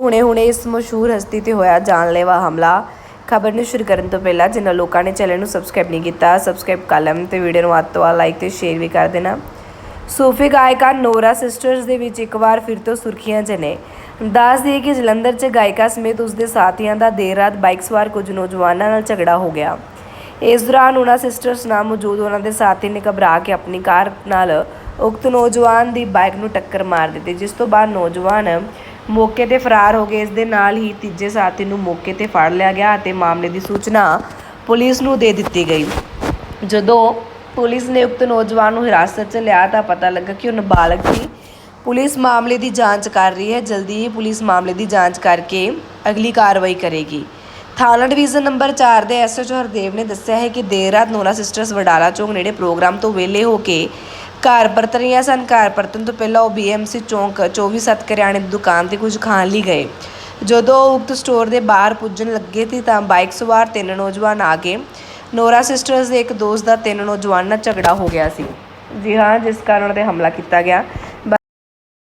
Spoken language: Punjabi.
ਹੁਣੇ-ਹੁਣੇ ਇਸ ਮਸ਼ਹੂਰ ਹਸਤੀ ਤੇ ਹੋਇਆ ਜਾਨਲੇਵਾ ਹਮਲਾ। ਖਬਰ ਨੂੰ ਸ਼ੁਰੂ ਕਰਨ ਤੋਂ ਪਹਿਲਾਂ ਜਿਨ੍ਹਾਂ ਲੋਕਾਂ ਨੇ ਚੈਨਲ ਨੂੰ ਸਬਸਕ੍ਰਾਈਬ ਨਹੀਂ ਕੀਤਾ ਸਬਸਕ੍ਰਾਈਬ ਕਰ ਲੈਣ ਤੇ ਵੀਡੀਓ ਨੂੰ ਵੱਧ ਤੋਂ ਵੱਧ ਲਾਈਕ ਤੇ ਸ਼ੇਅਰ ਵੀ ਕਰ ਦੇਣਾ। ਸੂਫੀ ਗਾਇਕਾ ਨੋਰਾ ਸਿਸਟਰਸ ਦੇ ਵਿੱਚ ਇੱਕ ਵਾਰ ਫਿਰ ਤੋਂ ਸੁਰਖੀਆਂ 'ਚ ਨੇ। ਦੱਸ ਦਈਏ ਕਿ ਜਲੰਧਰ 'ਚ ਗਾਇਕਾ ਸਮੇਤ ਉਸਦੇ ਸਾਥੀਆਂ ਦਾ ਦੇਰ ਰਾਤ ਬਾਈਕ ਸਵਾਰ ਕੁਝ ਨੌਜਵਾਨਾਂ ਨਾਲ ਝਗੜਾ ਹੋ ਗਿਆ। ਇਸ ਦੌਰਾਨ ਉਹਨਾਂ ਸਿਸਟਰਸ ਨਾਲ ਮੌਜੂਦ ਉਹਨਾਂ ਦੇ ਸਾਥੀ ਨੇ ਘਬਰਾ ਕੇ ਆਪਣੀ ਕਾਰ ਨਾਲ ਉਕਤ ਨੌਜਵਾਨ ਦੀ ਬਾਈਕ ਨੂੰ ਟੱਕਰ ਮਾਰ ਦਿੱਤੀ, ਜਿਸ ਤੋਂ ਬਾਅਦ ਨੌਜਵਾਨ ਮੌਕੇ ਤੇ ਫਰਾਰ ਹੋ ਗਏ। ਇਸ ਦੇ ਨਾਲ ਹੀ ਤੀਜੇ ਸਾਥੀ ਨੂੰ ਮੌਕੇ ਤੇ ਫੜ ਲਿਆ ਗਿਆ ਅਤੇ ਮਾਮਲੇ ਦੀ ਸੂਚਨਾ ਪੁਲਿਸ ਨੂੰ ਦੇ ਦਿੱਤੀ ਗਈ। ਜਦੋਂ ਪੁਲਿਸ ਨੇ ਉਕਤ ਨੌਜਵਾਨ ਨੂੰ ਹਿਰਾਸਤ 'ਚ ਲਿਆ ਤਾਂ ਪਤਾ ਲੱਗਾ ਕਿ ਉਹ ਨਾਬਾਲਗ ਸੀ। ਪੁਲਿਸ ਮਾਮਲੇ ਦੀ ਜਾਂਚ ਕਰ ਰਹੀ ਹੈ। ਜਲਦੀ ਹੀ ਪੁਲਿਸ ਮਾਮਲੇ ਦੀ ਜਾਂਚ ਕਰਕੇ ਅਗਲੀ ਕਾਰਵਾਈ ਕਰੇਗੀ। ਥਾਣਾ ਡਿਵੀਜ਼ਨ ਨੰਬਰ 4 ਦੇ ਐਸਐਚਓ ਹਰਦੇਵ ਨੇ ਦੱਸਿਆ ਹੈ ਕਿ ਦੇਰ ਰਾਤ ਨੋਰਾ ਸਿਸਟਰਸ ਵਡਾਲਾ ਚੌਂਕ ਨੇੜੇ ਪ੍ਰੋਗਰਾਮ ਤੋਂ ਵਿਹਲੇ ਹੋ ਕੇ ਘਰ ਪਰਤ ਰਹੀਆਂ ਸਨ। ਘਰ ਪਰਤਣ ਤੋਂ ਪਹਿਲਾਂ ਉਹ ਬੀਐਮਸੀ ਚੌਂਕ 24/7 ਕਰਿਆਣੇ ਦੀ ਦੁਕਾਨ ਤੇ ਕੁਝ ਖਾਣ ਲਈ ਗਏ। ਜਦੋਂ ਉਹ ਉਕਤ ਸਟੋਰ ਦੇ ਬਾਹਰ ਪੁੱਜਣ ਲੱਗੇ ਸੀ ਤਾਂ ਬਾਈਕ ਸਵਾਰ ਤਿੰਨ ਨੌਜਵਾਨ ਆ ਗਏ। ਨੋਰਾ ਸਿਸਟਰਸ ਦੇ ਇੱਕ ਦੋਸਤ ਦਾ ਤਿੰਨ ਨੌਜਵਾਨ ਨਾਲ ਝਗੜਾ ਹੋ ਗਿਆ ਸੀ। ਜੀ ਹਾਂ, ਜਿਸ ਕਾਰਨ ਉਹਨਾਂ ਤੇ ਹਮਲਾ ਕੀਤਾ ਗਿਆ।